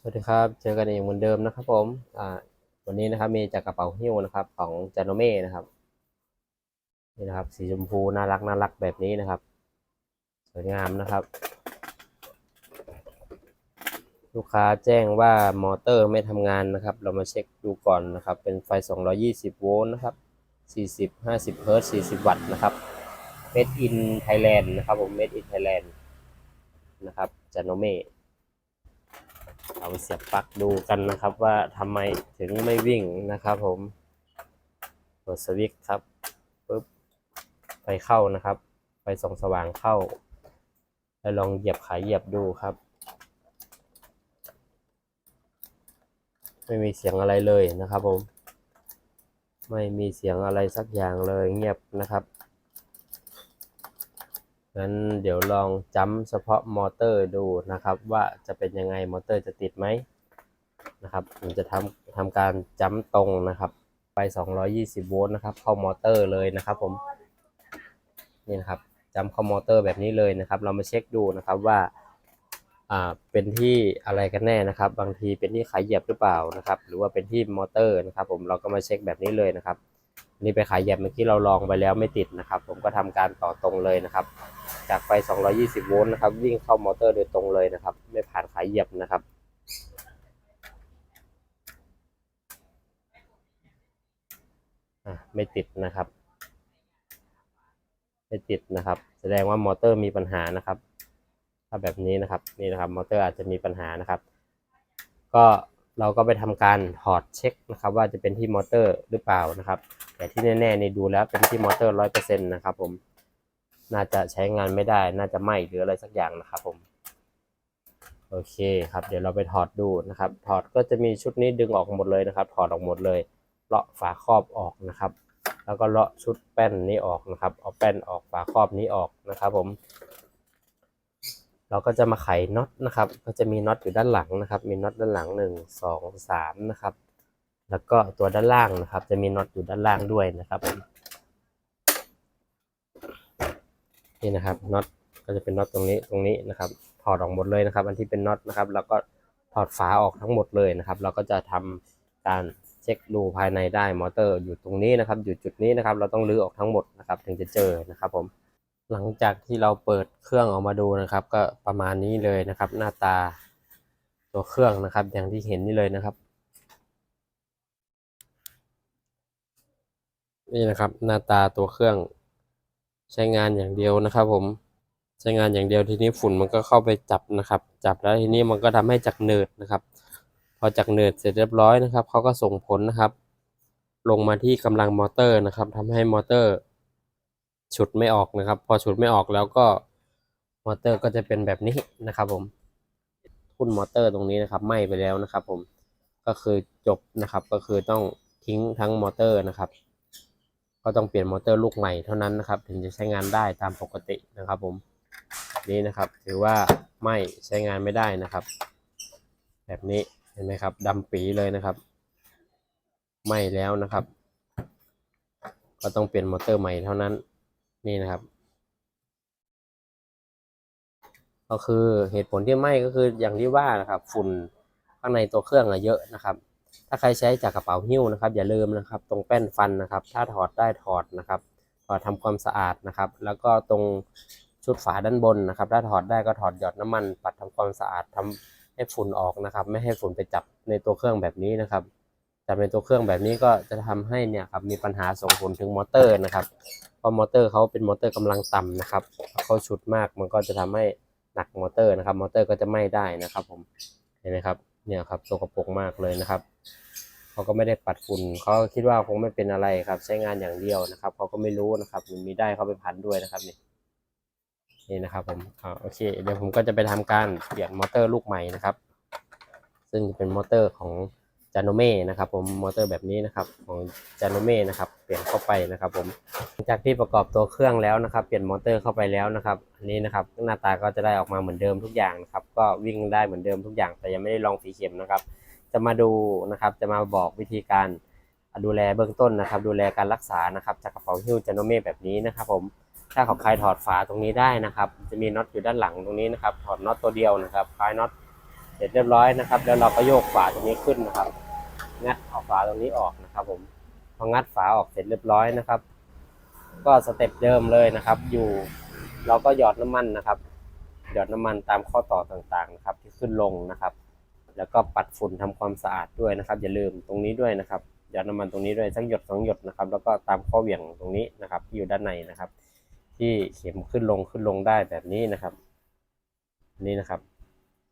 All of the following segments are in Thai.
สวัสดีครับ เจอกันอีกเหมือนเดิมนะครับผมอ่าวันนี้นะครับมีจากกระเป๋าหิ้วนะครับ ของจานโนเม่นะครับนี่นะครับ สีชมพูน่ารักน่ารักแบบนี้นะครับ สวยงามนะครับ ลูกค้าแจ้งว่ามอเตอร์ไม่ทำงานนะครับ เรามาเช็คดูก่อนนะครับ เป็นไฟ 220 โวลต์นะครับ 40 50 เฮิร์ตซ์40 วัตต์นะครับ Made in Thailand นะครับผม Made in Thailand นะครับจานเม่ เอาไปเสียบปลั๊กดูกันนะครับ ว่าทำไมถึงไม่วิ่งนะครับ ผมกดสวิตช์ครับปุ๊บไฟเข้านะครับ ไฟส่องสว่างเข้า แล้วลองเหยียบขายเหยียบดูครับ ไม่มีเสียงอะไรเลยนะครับ ผม ไม่มีเสียงอะไรสักอย่างเลยเงียบนะครับ งั้นเดี๋ยวลองจัมเฉพาะมอเตอร์ดูนะครับ ว่าจะเป็นยังไงมอเตอร์จะติดไหมนะครับผมจะทำทำการจัมตรงนะครับ ไป 220 โวลต์นะครับ เข้ามอเตอร์เลยนะครับ ผมนี่นะครับจัมเข้ามอเตอร์แบบนี้เลยนะครับ เรามาเช็คดูนะครับว่าอ่าเป็นที่อะไรกันแน่นะครับ บางทีเป็นที่ขาเหยียบหรือเปล่านะครับ หรือว่าเป็นที่มอเตอร์นะครับ ผมเราก็มาเช็คแบบนี้เลยนะครับ นี่ไปขายเหยียบเมื่อกี้เราลองไปแล้วไม่ติดนะครับ ผมก็ทำการต่อตรงเลยนะครับ จากไฟ 220 โวลต์นะครับ วิ่งเข้ามอเตอร์โดยตรงเลยนะครับ ไม่ผ่านขายเหยียบนะครับไม่ติดนะครับ ไม่ติดนะครับ แสดงว่ามอเตอร์มีปัญหานะครับ ถ้าแบบนี้นะครับ นี่นะครับ มอเตอร์อาจจะมีปัญหานะครับ ก็ เราก็ไปทำการถอดเช็คนะครับ ว่าจะเป็นที่มอเตอร์หรือเปล่านะครับ แต่ที่แน่ๆนี่ดูแล้วเป็นที่มอเตอร์ร้อยเปอร์เซ็นต์นะครับผมน่าจะใช้งานไม่ได้ น่าจะไหม้หรืออะไรสักอย่างนะครับผม โอเคครับ เดี๋ยวเราไปถอดดูนะครับ ถอดก็จะมีชุดนี้ดึงออกหมดเลยนะครับ ถอดออกหมดเลย เลาะฝาครอบออกนะครับ แล้วก็เลาะชุดแป้นนี้ออกนะครับ เอาแป้นออกฝาครอบนี้ออกนะครับ ผม เราก็จะมาไขน็อตนะครับ ก็จะมีน็อตอยู่ด้านหลังนะครับ มีน็อตด้านหลังหนึ่งสองสามนะครับ แล้วก็ตัวด้านล่างนะครับ จะมีน็อตอยู่ด้านล่างด้วยนะครับนี่นะครับน็อตก็จะเป็นน็อตตรงนี้ตรงนี้นะครับ ถอดออกหมดเลยนะครับ อันที่เป็นน็อตนะครับแล้วก็ถอดฝาออกทั้งหมดเลยนะครับ เราก็จะทำการเช็คดูภายในได้มอเตอร์อยู่ตรงนี้นะครับ อยู่จุดนี้นะครับ เราต้องรื้อออกทั้งหมดนะครับ ถึงจะเจอนะครับผม หลังจากที่เราเปิดเครื่องออกมาดูนะครับ ก็ประมาณนี้เลยนะครับ หน้าตาตัวเครื่องนะครับ อย่างที่เห็นนี่เลยนะครับ นี่นะครับ หน้าตาตัวเครื่องใช้งานอย่างเดียวนะครับ ผมใช้งานอย่างเดียวทีนี้ฝุ่นมันก็เข้าไปจับนะครับ จับแล้วทีนี้มันก็ทำให้จักเนิดนะครับ พอจักเนิดเสร็จเรียบร้อยนะครับเขาก็ส่งผลนะครับ ลงมาที่กำลังมอเตอร์นะครับทำให้มอเตอร์ ฉุดไม่ออกนะครับ พอฉุดไม่ออกแล้วก็มอเตอร์ก็จะเป็นแบบนี้นะครับ ผมทุ่นมอเตอร์ตรงนี้นะครับไหม้ไปแล้วนะครับ ผมก็คือจบนะครับ ก็คือต้องทิ้งทั้งมอเตอร์นะครับ ก็ต้องเปลี่ยนมอเตอร์ลูกใหม่เท่านั้นนะครับ ถึงจะใช้งานได้ตามปกตินะครับ ผมนี้นะครับ ถือว่าไม่ใช้งานไม่ได้นะครับ แบบนี้เห็นไหมครับดำปีเลยนะครับไหม้แล้วนะครับ ก็ต้องเปลี่ยนมอเตอร์ใหม่เท่านั้น นี่นะครับ ก็คือเหตุผลที่ไหม้ก็คืออย่างที่ว่านะครับ ฝุ่นข้างในตัวเครื่องอะเยอะนะครับ ถ้าใครใช้จากกระเป๋าหิ้วนะครับ อย่าลืมนะครับ ตรงแป้นฟันนะครับ ถ้าถอดได้ถอดนะครับถอดทำความสะอาดนะครับ แล้วก็ตรงชุดฝาด้านบนนะครับ ถ้าถอดได้ก็ถอดหยอดน้ำมัน ปัดทำความสะอาดทำให้ฝุ่นออกนะครับ ไม่ให้ฝุ่นไปจับในตัวเครื่องแบบนี้นะครับ จับในตัวเครื่องแบบนี้ก็จะทำให้เนี่ยครับมีปัญหาส่งผลถึงมอเตอร์นะครับเพราะมอเตอร์เขาเป็นมอเตอร์กำลังต่ำนะครับเขาฉุดมากมันก็จะทำให้หนักมอเตอร์นะครับ มอเตอร์ก็จะไหม้ได้นะครับ ผมเห็นไหมครับเนี่ยครับสกปรกมากเลยนะครับเขาก็ไม่ได้ปัดฝุ่นเขาคิดว่าคงไม่เป็นอะไรครับ ใช้งานอย่างเดียวนะครับเขาก็ไม่รู้นะครับมันมีได้เข้าไปพันด้วยนะครับนี่นี่นะครับผมอ่าโอเคเดี๋ยวผมก็จะไปทำการเปลี่ยนมอเตอร์ลูกใหม่นะครับ ซึ่งเป็นมอเตอร์ของ จานเม่นะครับผมมอเตอร์แบบนี้นะครับของจานเม่นะครับเปลี่ยนเข้าไปนะครับผมหลังจากที่ประกอบตัวเครื่องแล้วนะครับ เปลี่ยนมอเตอร์เข้าไปแล้วนะครับอันนี้นะครับหน้าตาก็จะได้ออกมาเหมือนเดิมทุกอย่างนะครับก็วิ่งได้เหมือนเดิมทุกอย่าง แต่ยังไม่ได้ลองฝีเข็มนะครับ จะมาดูนะครับจะมาบอกวิธีการดูแลเบื้องต้นนะครับ ดูแลการรักษานะครับ จากกระเป๋าหิ้วจานเม่แบบนี้นะครับ ผมถ้าของใครถอดฝาตรงนี้ได้นะครับ จะมีน็อตอยู่ด้านหลังตรงนี้นะครับ ถอดน็อตตัวเดียวนะครับคลายน็อต เสร็จเรียบร้อยนะครับ แล้วเราก็โยกฝาตรงนี้ขึ้นนะครับ งัดเอาฝาตรงนี้ออกนะครับ ผมพองัดฝาออกเสร็จเรียบร้อยนะครับ ก็สเต็ปเดิมเลยนะครับ อยู่ เราก็หยอดน้ำมันนะครับ หยอดน้ำมันตามข้อต่อต่างๆนะครับ ที่ขึ้นลงนะครับ แล้วก็ปัดฝุ่นทำความสะอาดด้วยนะครับ อย่าลืมตรงนี้ด้วยนะครับหยอดน้ำมันตรงนี้ด้วยสักหยดสองหยดนะครับ แล้วก็ตามข้อเหวี่ยงตรงนี้นะครับ ที่อยู่ด้านในนะครับ ที่เข็มขึ้นลงขึ้นลงได้แบบนี้นะครับ นี่นะครับ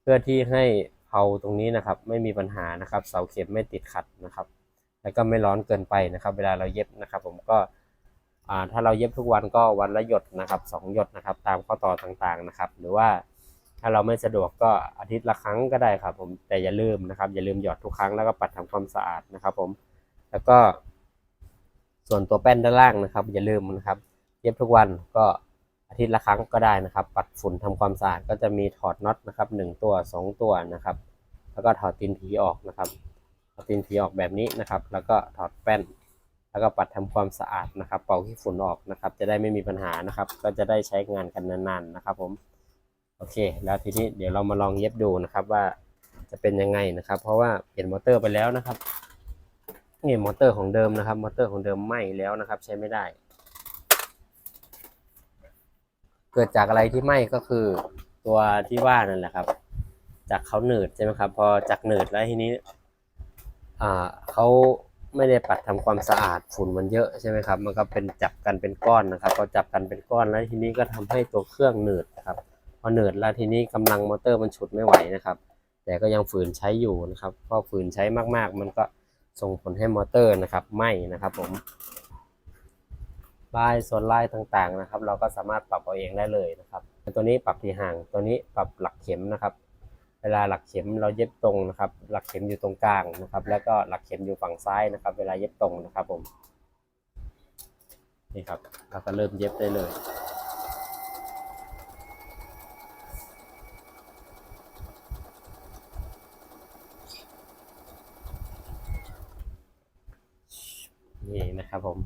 พื่อที่ให้เผาตรงนี้นะครับ ไม่มีปัญหานะครับ เสาเข็มไม่ติดขัดนะครับ แล้วก็ไม่ร้อนเกินไปนะครับ เวลาเราเย็บนะครับ ผมก็ถ้าเราเย็บทุกวันก็วันละหยดนะครับสองหยดนะครับ ตามข้อต่อต่างๆนะครับ หรือว่าถ้าเราไม่สะดวกก็อาทิตย์ละครั้งก็ได้ครับ ผมแต่อย่าลืมนะครับ อย่าลืมหยอดทุกครั้งแล้วก็ปัดทำความสะอาดนะครับ ผมแล้วก็ ส่วนตัวแป้นด้านล่างนะครับ อย่าลืมนะครับ เย็บทุกวันก็ อาทิตย์ละครั้งก็ได้นะครับ ปัดฝุ่นทำความสะอาดก็จะมีถอดน็อตนะครับหนึ่งตัวสองตัวนะครับ แล้วก็ถอดตีนผีออกนะครับถอดตีนผีออกแบบนี้นะครับ แล้วก็ถอดแป้น แล้วก็ปัดทำความสะอาดนะครับ เป่าขี้ฝุ่นออกนะครับ จะได้ไม่มีปัญหานะครับ ก็จะได้ใช้งานกันนานๆนะครับผมโอเค แล้วทีนี้เดี๋ยวเรามาลองเย็บดูนะครับว่าจะเป็นยังไงนะครับ เพราะว่าเปลี่ยนมอเตอร์ไปแล้วนะครับนี่มอเตอร์ของเดิมนะครับ มอเตอร์ของเดิมไหม้แล้วนะครับ ใช้ไม่ได้ เกิดจากอะไรที่ไหม้ก็คือตัวที่ว่านั่นแหละครับ จากเขาหนืดใช่ไหมครับ พอจากหนืดแล้วทีนี้ อ่าเขาไม่ได้ปัดทำความสะอาดฝุ่นมันเยอะใช่ไหมครับ มันก็เป็นจับกันเป็นก้อนนะครับพอจับกันเป็นก้อนแล้วทีนี้ก็ทำให้ตัวเครื่องหนืดนะครับพอหนืดแล้วทีนี้กำลังมอเตอร์มันฉุดไม่ไหวนะครับ แต่ก็ยังฝืนใช้อยู่นะครับพอฝืนใช้มากๆ มันก็ส่งผลให้มอเตอร์นะครับไหม้นะครับ ผม ลายส่วนลายต่างๆนะครับ เราก็สามารถปรับเอาเองได้เลยนะครับ ตัวนี้ปรับที่ห่างตัวนี้ปรับหลักเข็มนะครับ เวลาหลักเข็มเราเย็บตรงนะครับ หลักเข็มอยู่ตรงกลางนะครับ แล้วก็หลักเข็มอยู่ฝั่งซ้ายนะครับ เวลาเย็บตรงนะครับผมนี่ครับเราก็เริ่มเย็บได้เลยนี่นะครับผม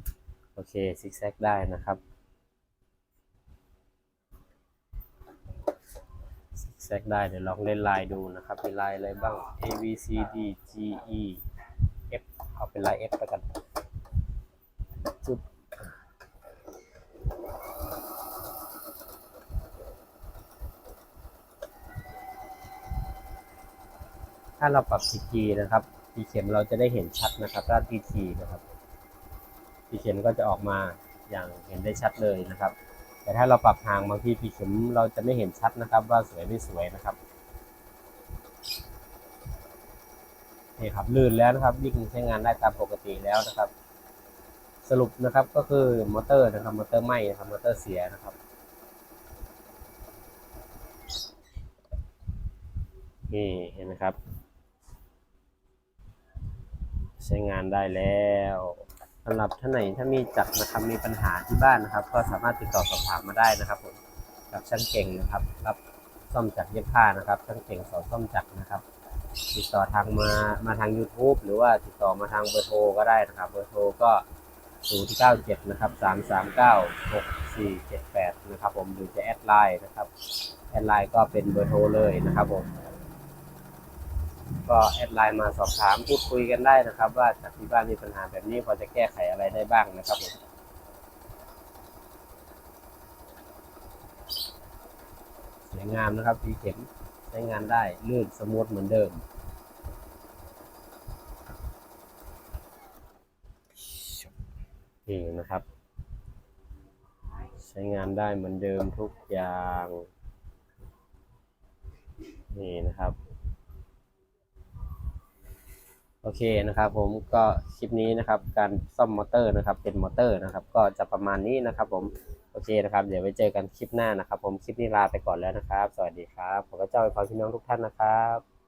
อเคซิกแซกได้นะครับซิกแซกได้เดี๋ยวลองเล่นลายดูนะครับ มีลายอะไรบ้าง A B C D G E F เอาเป็นลาย F ไปกันจุดถ้าเราปรับ PG นะครับ ทีเข็มเราจะได้เห็นชัดนะครับถ้า PT นะครับ พีเข็มก็จะออกมาอย่างเห็นได้ชัดเลยนะครับ แต่ถ้าเราปรับห่างบางทีพีเข็มเราจะไม่เห็นชัดนะครับ ว่าสวยไม่สวยนะครับนี่ครับลื่นแล้วนะครับวิ่งใช้งานได้ตามปกติแล้วนะครับ สรุปนะครับก็คือมอเตอร์นะครับมอเตอร์ไหม้นะครับมอเตอร์เสียนะครับนี่เห็นไหมครับ ใช้งานได้แล้ว สำหรับท่านไหนถ้ามีจักรนะครับมีปัญหาที่บ้านนะครับ ก็สามารถติดต่อสอบถามมาได้นะครับผมกับช่างเก่งนะครับรับซ่อมจักรเย็บผ้านะครับช่างเก่งสอนซ่อมจักรนะครับ ติดต่อทางมามาทาง YouTube หรือว่าติดต่อมาทางเบอร์โทรก็ได้นะครับ เบอร์โทรก็097นะครับ339 6478นะครับผมหรือจะแอดไลน์นะครับแอดไลน์ก็เป็นเบอร์โทรเลยนะครับผม ก็แอดไลน์มาสอบถามพูดคุยกันได้นะครับ ว่าจากที่บ้านมีปัญหาแบบนี้พอจะแก้ไขอะไรได้บ้างนะครับผมสวยงามนะครับทีเข็มใช้งานได้ลื่นสมูทเหมือนเดิมนี่นะครับ ใช้งานได้เหมือนเดิมทุกอย่าง นี่นะครับ โอเคนะครับ ผมก็คลิปนี้นะครับ การซ่อมมอเตอร์นะครับ เป็นมอเตอร์นะครับ ก็จะประมาณนี้นะครับ ผมโอเคนะครับ เดี๋ยวไว้เจอกันคลิปหน้านะครับ ผมคลิปนี้ลาไปก่อนแล้วนะครับ สวัสดีครับ ผมก็เจ้าไปพรพี่น้องทุกท่านนะครับ